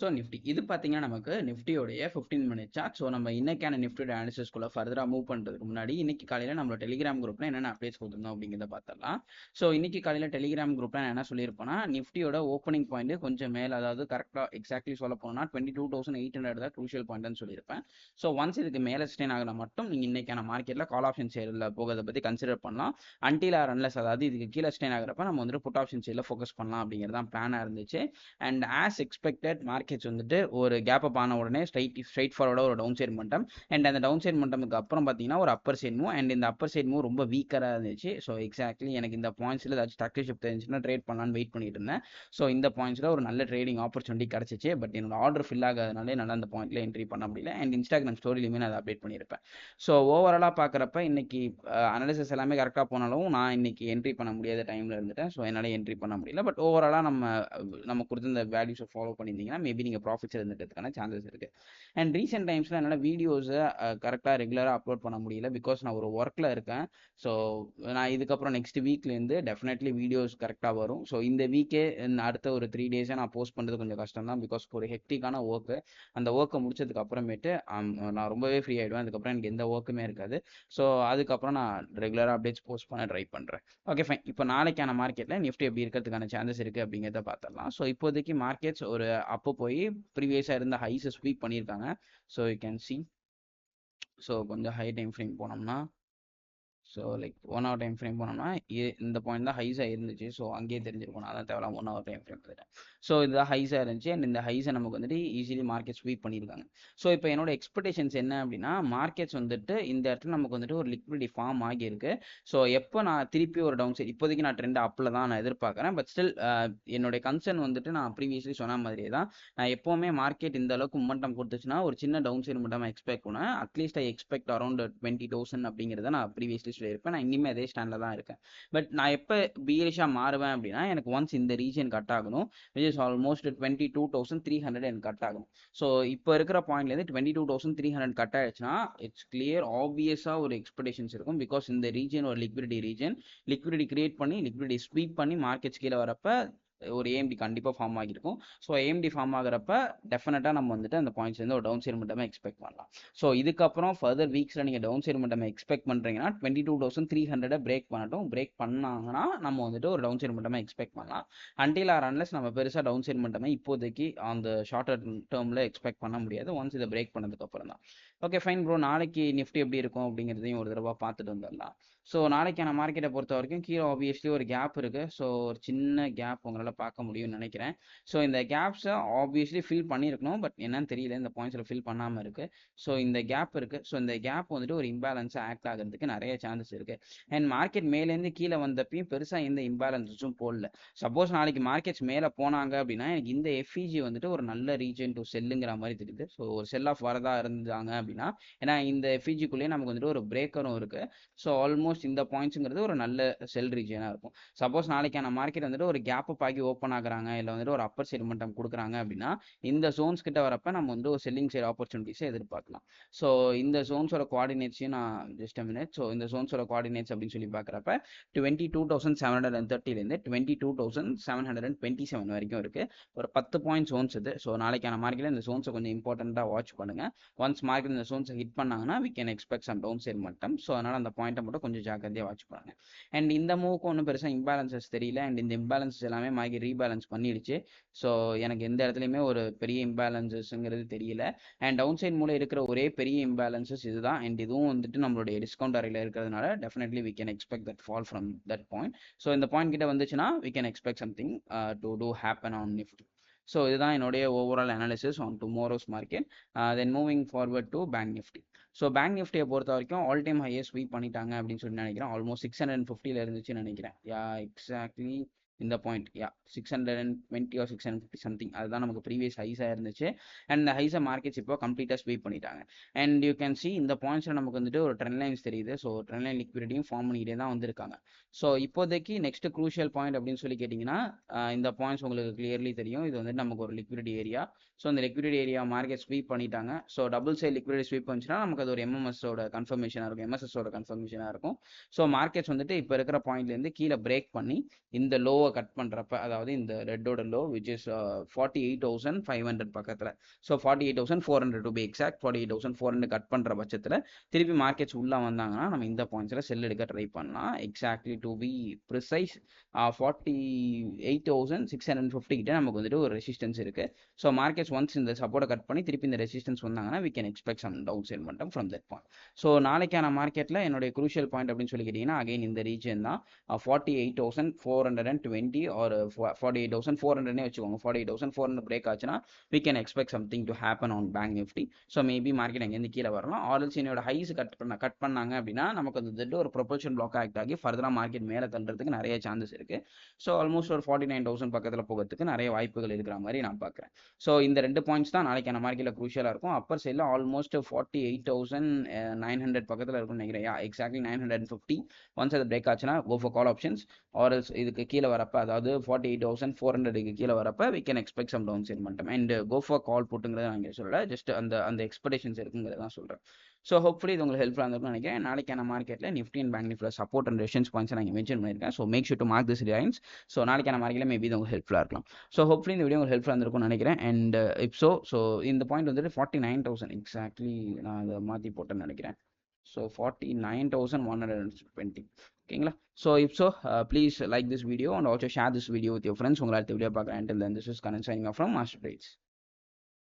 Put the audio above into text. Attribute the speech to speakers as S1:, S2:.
S1: So Nifty இது பார்த்தீங்கன்னா நமக்கு நிஃப்டியோடைய ஃபிஃப்டீன் மினிட் சார்ட் ஸோ நம்ம இன்னைக்கான நிஃப்டியோட அனாலிசிஸ்குள்ள ஃபர்தராக மூவ் பண்ணுறதுக்கு முன்னாடி இன்னைக்கு காலையில் நம்மளோட டெலிகிராம் குரூப்ல என்னென்ன அப்டேட்ஸ் கொடுத்துருந்தோம் அப்படிங்கிறத பார்த்துடலாம் ஸோ இன்னைக்கு காலையில் டெலிகிராம் குரூப்ல நான் என்ன சொல்லியிருப்போம்னா நிஃப்டியோட ஓப்பனிங் பாயிண்ட் கொஞ்சம் மேலே அதாவது கரெக்டாக எக்ஸாக்ட்லி சொல்ல போனால் twenty two thousand eight hundred தான் க்ரூஷியல் பாயிண்ட்னு சொல்லியிருப்பேன். ஸோ ஒன்ஸ் இதுக்கு மேலே ஸ்டேன் ஆகினா மட்டும் நீங்கள் இன்னைக்கான மார்க்கெட்டில் கால் ஆப்ஷன் சேரில் போகிறத பற்றி கன்சிடர் பண்ணலாம். அன்டில் ஆர் அன்லஸ் அதாவது இதுக்கு கீழே ஸ்டேன் ஆகிறப்ப நம்ம வந்துட்டு புட் ஆப்ஷன் சேரில் ஃபோக்கஸ் பண்ணலாம் அப்படிங்கிறது தான் பிளானாக இருந்துச்சு. And as expected market markets வந்துட்டு ஒரு கேப் அப் ஆன உடனே ஸ்ட்ரைட் ஸ்ட்ரைட் ஃபார்வர்டாக ஒரு டவுன் சைட் மட்டம் அண்ட் அந்த டவுன் சைட் மட்டமுக்கு அப்புறம் பார்த்தீங்கன்னா ஒரு அப்பர் சைட் மூவ் அண்ட் இந்த அப்பர் சைட் மூவ் ரொம்ப வீக்கராக இருந்துச்சு. ஸோ எக்ஸாக்ட்லி எனக்கு இந்த பாயிண்ட்ஸில் ஏதாச்சும் டக்கு ஷிஃப்ட் இருந்துச்சுன்னா ட்ரேட் பண்ணலான்னு வெயிட் பண்ணிட்டு இருந்தேன். ஸோ இந்த பாயிண்ட்ஸில் ஒரு நல்ல ட்ரேடிங் ஆப்பர்ச்சுனிட்டி கிடச்சிச்சு. பட் என்னோட ஆர்டர் ஃபில் ஆகாதனாலே என்னால் அந்த பாயிண்ட்ல என்ட்ரி பண்ண முடியல. அண்ட் இன்ஸ்டாகிராம் ஸ்டோரியிலுமே நான் அதை அப்டேட் பண்ணியிருப்பேன் ஸோ ஓவராலாக பார்க்குறப்ப இன்னைக்கு அனாலிசிஸ் எல்லாமே கரெக்டாக போனாலும் நான் இன்னைக்கு என்ட்ரி பண்ண முடியாத டைமில் இருந்துட்டேன். ஸோ என்னால் என்ட்ரி பண்ண முடியல. பட் ஓவராலாக நம்ம நம்ம கொடுத்த இந்த வேல்யூஸை ஃபாலோ பண்ணியிருந்தீங்கன்னா மேபி நீங்கள் ப்ராஃபிட்ஸ் இருந்துக்கிறதுக்கான சான்சஸ் இருக்குது அண்ட் ரீசெண்ட் டைம்ஸில் என்னால் வீடியோஸை கரெக்டாக ரெகுலராக அப்லோட் பண்ண முடியல பிகாஸ் நான் ஒரு ஒர்க்கில் இருக்கேன். ஸோ நான் இதுக்கப்புறம் நெக்ஸ்ட் வீக்லேருந்து டெஃபினெட்லி வீடியோஸ் கரெக்டாக வரும். ஸோ இந்த வீக்கே அடுத்த ஒரு த்ரீ டேஸை நான் போஸ்ட் பண்ணுறது கொஞ்சம் கஷ்டம் தான். பிகாஸ் ஒரு ஹெக்டிக்கான ஒர்க்கு அந்த ஒர்க்கை முடிச்சதுக்கு அப்புறமேட்டு நான் ரொம்பவே ஃப்ரீ ஆகிடுவேன் அதுக்கப்புறம் எனக்கு எந்த ஒர்க்குமே இருக்காது. ஸோ அதுக்கப்புறம் நான் ரெகுலராக அப்டேட்ஸ் போஸ்ட் பண்ண ட்ரை பண்ணுறேன் ஓகே ஃபைன் இப்போ நாளைக்கான மார்க்கெட்டில் நிஃப்டி எப்படி இருக்கிறதுக்கான சான்சஸ் இருக்குது அப்படிங்கிறத பார்த்துடலாம். ஸோ இப்போதைக்கு மார்க்கெட்ஸ் ஒரு அப்போ போய் ப்ரீவியஸாக இருந்த ஹைஸை ஸ்வீப் பண்ணியிருக்காங்க so you can see so கொஞ்சம் ஹை டைம் ஃப்ரேம் போனோம்னா so like one hour time frame போனோம்னா இந்த பாயிண்ட் தான் ஹைஸாக இருந்துச்சு. ஸோ அங்கேயே தெரிஞ்சிருக்கும். நான் தான் தேவையில்லாம் ஒன் ஹவர் டைம் ஃப்ரேம் வந்துட்டேன் ஸோ இதுதான் ஹைஸாக இருந்துச்சு. அண்ட் இந்த ஹைஸை நமக்கு வந்துட்டு ஈஸிலி மார்க்கெட் ஸ்வீப் பண்ணியிருக்காங்க. ஸோ இப்போ என்னோட எக்ஸ்பெக்டேஷன்ஸ் என்ன அப்படின்னா மார்க்கெட்ஸ் வந்துட்டு இந்த இடத்துல நமக்கு வந்துட்டு ஒரு லிக்விடிட்டி ஃபார்ம் ஆகியிருக்கு. ஸோ எப்போ நான் திருப்பி ஒரு டவுன் சைட் இப்போதைக்கு நான் ட்ரெண்ட் அப்பில் தான் நான் எதிர்பார்க்குறேன். பட் ஸ்டில் என்னுடைய கன்சர்ன் வந்துட்டு நான் ப்ரீவியஸ்லி சொன்ன மாதிரியே தான் நான் எப்போவுமே மார்க்கெட் இந்த அளவுக்கு மொமெண்டம் கொடுத்துச்சுன்னா ஒரு சின்ன டவுன் சைடு மட்டும் எக்ஸ்பெக்ட் பண்ணுவேன். At least I expect around twenty thousand அப்படிங்கிறத நான் ப்ரீவியஸ்லி இருப்பேன். நான் இனிமேல் அதே ஸ்டாண்டில் தான் இருக்கேன். பட் நான் எப்போ பீரிஷாக மாறுவேன் அப்படின்னா எனக்கு ஒன்ஸ் இந்த ரீஜன் கட் ஆகணும் which is almost twenty two thousand three hundred எனக்கு கட் ஆகணும். ஸோ இப்போ இருக்கிற பாயிண்ட்லேருந்து twenty two thousand three hundred cut ஆயிடுச்சுன்னா இட்ஸ் கிளியர் ஆப்வியஸாக ஒரு எக்ஸ்பெக்டேஷன்ஸ் இருக்கும். பிகாஸ் இந்த ரீஜன் ஒரு லிக்விடிட்டி ரீஜன் லிக்விடிட்டி கிரியேட் பண்ணி லிக்விடிட்டி ஸ்வீப் பண்ணி மார்க்கெட்ஸ் கீழே வரப்போ ஒரு ஏஎம்டி கண்டிப்பாக ஃபார்ம் ஆகிருக்கும் ஸோ ஏஎம்டி ஃபார்ம் ஆகிறப்ப டெஃபினட்டாக நம்ம வந்துட்டு அந்த பாயிண்ட்ஸ்லேருந்து ஒரு டவுன் சைடு மட்டுமே எக்ஸ்பெக்ட் பண்ணலாம். ஸோ இதுக்கப்புறம் ஃபர்தர் வீக்ஸில் நீங்கள் டவுன் சைடு மட்டுமே எக்ஸ்பெக்ட் பண்ணுறீங்கன்னா twenty two thousand three hundred break பண்ணட்டும். பிரேக் பண்ணாங்கன்னா நம்ம வந்துட்டு ஒரு டவுன் சைடு மட்டுமே எக்ஸ்பெக்ட் பண்ணலாம். அன்டில் ஆர் அன்லஸ் நம்ம பெருசாக டவுன் சைடு மட்டுமே இப்போதைக்கு அந்த ஷார்ட் டேர்மில் எக்ஸ்பெக்ட் பண்ண முடியாது. ஒன்ஸ் இதை பிரேக் பண்ணதுக்கப்புறம் தான் ஓகே ஃபைன் ப்ரோ நாளைக்கு நிஃப்டி எப்படி இருக்கும் அப்படிங்கிறதையும் ஒரு தடவை பார்த்துட்டு வந்துடலாம். ஸோ நாளைக்கான மார்க்கெட்டை பொறுத்த வரைக்கும் கீழே ஆப்வியஸ்லி ஒரு கேப் இருக்குது ஸோ ஒரு சின்ன கேப் உங்களால் பார்க்க முடியும்னு நினைக்கிறேன். ஸோ இந்த கேப்ஸை ஆப்வியஸ்லி ஃபில் பண்ணியிருக்கணும். பட் என்னன்னு தெரியல. இந்த பாயிண்ட்ஸில் ஃபில் பண்ணாமல் இருக்குது ஸோ இந்த கேப் இருக்குது ஸோ இந்த கேப் வந்துட்டு ஒரு இம்பேலன்ஸாக ஆக்ட் ஆகிறதுக்கு நிறைய சான்சஸ் இருக்குது அண்ட் மார்க்கெட் மேலேருந்து கீழே வந்தப்பையும் பெருசாக எந்த இம்பேலன்ஸும் போடல. சப்போஸ் நாளைக்கு மார்க்கெட்ஸ் மேலே போனாங்க அப்படின்னா எனக்கு இந்த எஃப்இஜி வந்துட்டு ஒரு நல்ல ரீஜன் டு செல்லுங்கிற மாதிரி தெரியுது. ஸோ ஒரு செல் ஆஃப் வரதா இருந்தாங்க அப்படின்னா ஏன்னா இந்த எஃப்இஜிக்குள்ளேயே நமக்கு வந்துட்டு ஒரு பிரேக்கரும் இருக்குது ஸோ ஆல்மோஸ்ட் இந்த பாயிண்ட்ஸுங்கிறது ஒரு நல்ல செல் ரீஜனாக இருக்கும். சப்போஸ் நாளைக்கான மார்க்கெட் வந்துட்டு ஒரு கேப் அப் ஆகி ஓப்பன் ஆகுறாங்க இல்லை வந்துட்டு ஒரு அப்பர் சைடு மட்டம் கொடுக்குறாங்க அப்படின்னா இந்த ஜோன்ஸ் கிட்ட வரப்ப நம்ம வந்து ஒரு செல்லிங் சைடு ஆப்பர்ச்சுனிட்டிஸை எதிர்பார்க்கலாம். ஸோ இந்த ஜோன்ஸோட கோஆர்டினேட்ஸையும் நான் ஜஸ்ட் மினிட் ஸோ இந்த ஜோன்ஸோட கோஆர்டினேட்ஸ் அப்படின்னு சொல்லி பார்க்குறப்ப twenty two thousand seven hundred and தேர்ட்டிலேருந்து twenty two thousand seven hundred and twenty seven வரைக்கும் இருக்குது ஒரு பத்து பாயிண்ட் ஜோன்ஸ் இது. ஸோ நாளைக்கான மார்க்கெட்டில் இந்த ஜோன்ஸை கொஞ்சம் இம்பார்ட்டண்ட்டாக வாட்ச் பண்ணுங்கள் ஒன்ஸ் மார்க்கெட் இந்த ஜோன்ஸை ஹிட் பண்ணாங்கன்னா we can expect some down side மட்டும் ஸோ அதனால் அந்த பாயிண்ட்டை மட்டும் கொஞ்சம் ஜாக்கிரதையாக வாட்ச் அண்ட் இந்த மூவுக்கு ஒன்றும் பெருசாக இம்பேலன்சஸ் தெரியல. அண்ட் இந்த இம்பேலன்சஸ் எல்லாமே மார்க்கெட் ரீபேலன்ஸ் பண்ணிடுச்சு. ஸோ எனக்கு எந்த இடத்துலையுமே ஒரு பெரிய இம்பேலன்சஸ்ங்கிறது தெரியல. அண்ட் டவுன் சைட் மூலம் இருக்கிற ஒரே பெரிய இம்பேலன்சஸ் இதுதான். அண்ட் இதுவும் வந்துட்டு நம்மளுடைய டிஸ்கவுண்ட் அறையில் இருக்கிறதுனால definitely we can expect that fall from that point so இந்த பாயிண்ட் கிட்ட வந்துச்சுன்னா we can expect something to to happen on Nifty so இதுதான் என்னுடைய overall analysis on tomorrow's market then moving forward to bank Nifty so bank நிஃப்டியை பொறுத்த வரைக்கும் all time highest sweep பண்ணிட்டாங்க அப்படின்னு சொல்லி நினைக்கிறேன். ஆல்மோஸ்ட் சிக்ஸ் ஹண்ட்ரட் அண்ட் ஃபிஃப்டியில் இருந்துச்சுன்னு நினைக்கிறேன். யா எக்ஸாக்ட்லி இந்த point yeah six hundred and twenty or six hundred fifty something அதுதான் நமக்கு ப்ரீவியஸ் ஹைஸாக இருந்துச்சு. அண்ட் இந்த ஹைஸை மார்க்கெட்ஸ் இப்போ கம்ப்ளீட்டாக ஸ்வீப் பண்ணிட்டாங்க. அண்ட் யூ கேன் சி இந்த பாயிண்ட்ஸில் நமக்கு வந்துட்டு ஒரு ட்ரெண்ட் லைன்ஸ் தெரியுது. ஸோ ட்ரெண்ட் லைன் லிக்விடிட்டியும் ஃபார்ம் பண்ணிக்கிட்டே தான் வந்திருக்காங்க. ஸோ இப்போதைக்கு நெக்ஸ்ட் க்ரூஷியல் பாயிண்ட் அப்படின்னு சொல்லி கேட்டிங்கன்னா இந்த பாயிண்ட்ஸ் உங்களுக்கு கிளியர்லி தெரியும். இது வந்துட்டு நமக்கு ஒரு லிக்விடிட்டி ஏரியா ஸோ அந்த லிக்விடிட்டி ஏரியா மார்க்கெட் ஸ்வீப் பண்ணிட்டாங்க. So double side liquidity sweep பண்ணிச்சுன்னா நமக்கு அது ஒரு எம்எம்எஸோட கன்ஃபர்மேஷனாக இருக்கும். எம்எஸ்எஸோட கன்ஃபர்மேஷனாக இருக்கும். ஸோ மார்க்கெட்ஸ் வந்துட்டு இப்போ இருக்கிற பாயிண்ட்லேருந்து கீழே பிரேக் பண்ணி இந்த லோ லோவை கட் பண்ணுறப்ப அதாவது இந்த ரெட்டோட low which is forty eight thousand five hundred பக்கத்தில். So forty eight thousand four hundred to be exact forty eight thousand four hundred cut பண்ணுற பட்சத்தில் திருப்பி மார்க்கெட்ஸ் உள்ளே வந்தாங்கன்னா நம்ம இந்த பாயிண்ட்ஸில் செல் எடுக்க ட்ரை பண்ணலாம். Exactly to be precise forty eight thousand six hundred fifty கிட்ட நமக்கு வந்துட்டு ஒரு ரெசிஸ்டன்ஸ் இருக்குது ஸோ மார்க்கெட்ஸ் ஒன்ஸ் இந்த சப்போர்ட்டை கட் பண்ணி திருப்பி இந்த ரெசிஸ்டன்ஸ் வந்தாங்கன்னா we can expect some down side மட்டும் ஃப்ரம் தட் பாயிண்ட் ஸோ நாளைக்கான மார்க்கெட்டில் என்னுடைய குரூஷியல் பாயிண்ட் அப்படின்னு சொல்லி கேட்டிங்கன்னா அகைன் இந்த ரீஜன் தான். Forty eight thousand four hundred and twenty ஒரு ஃபார்ட்டி எயிட் தௌசண்ட் ஃபோர் ஹண்ட்ரட்னே வச்சுக்கோங்க. Forty eight thousand four hundred break ஆச்சுன்னா we can expect something to happen on bank nifty so maybe market அங்கேருந்து கீழே வரலாம். ஆர்எல்ஸ் என்னோட ஹைஸ் கட் பண்ண cut பண்ணாங்க அப்படின்னா நமக்கு வந்துட்டு ஒரு ப்ரொபல்ஷன் பிளாக் ஆக்ட் ஆகி ஃபர்தராக மார்க்கெட் மேலே தள்ளுறதுக்கு நிறைய சான்சஸ் இருக்குது ஸோ ஆல்மோஸ்ட் ஒரு ஃபார்ட்டி நைன் தௌசண்ட் பக்கத்தில் போகிறதுக்கு நிறைய வாய்ப்புகள் இருக்கிற மாதிரி நான் பார்க்குறேன். ஸோ இந்த ரெண்டு பாயிண்ட்ஸ் தான் நாளைக்கான மார்க்கெட்டில் குரூஷியலாக இருக்கும். அப்பர் சைடில் almost forty eight thousand nine hundred பக்கத்தில் இருக்கும்னு நினைக்கிறேன். Exactly nine hundred and fifty once அது பிரேக் ஆச்சுன்னா go for call options or இதுக்கு கீழே வரப்ப அதாவது ஃபார்ட்டி எயிட் தௌசண்ட் ஃபோர் ஹண்ட்ரடுக்கு கீழே வரப்ப we can expect some down side மட்டும். அண்ட் கோ ஃபார் கால் போட்டுங்கிறத நான் இங்கே சொல்லல. ஜஸ்ட் அந்த அந்த எக்ஸ்பெக்டேஷன்ஸ் இருக்குங்கிறத தான் சொல்கிறேன் ஸோ ஹோப்ஃபுல்லி இது உங்களுக்கு ஹெல்ப்ஃபுல்லாக இருந்திருக்கும்னு நினைக்கிறேன். நாளைக்கான மார்க்கெட்டில் நிஃப்டி அண்ட் பேங்க் நிஃப்டியில் சப்போர்ட் அண்ட் ரெஷன்ஸ் பாயிண்ட்ஸ் நான் மென்ஷன் பண்ணியிருக்கேன். So make sure to mark this Reliance so நாளைக்கான மார்க்கெட்டில் மேபி இது உங்களுக்கு ஹெல்ப்ஃபுல்லாக இருக்கலாம். ஸோ ஹோப்ஃபுல்லி இந்த வீடியோ உங்களுக்கு ஹெல்ப்ஃபுல்லாக இருந்திருக்கும்னு நினைக்கிறேன். அண்ட் இப் ஸோ ஸோ இந்த பாயிண்ட் வந்துட்டு ஃபார்ட்டி நைன் தௌசண்ட் எக்ஸாக்ட்லி நான் அதை மாற்றி போட்டேன்னு நினைக்கிறேன். So forty nine thousand one hundred and twenty ஓகேங்களா so if so please like this video and also share this video with your friends உங்களை அடுத்த வீடியோ பார்க்குறேன் and then this is Kanan signing from master trades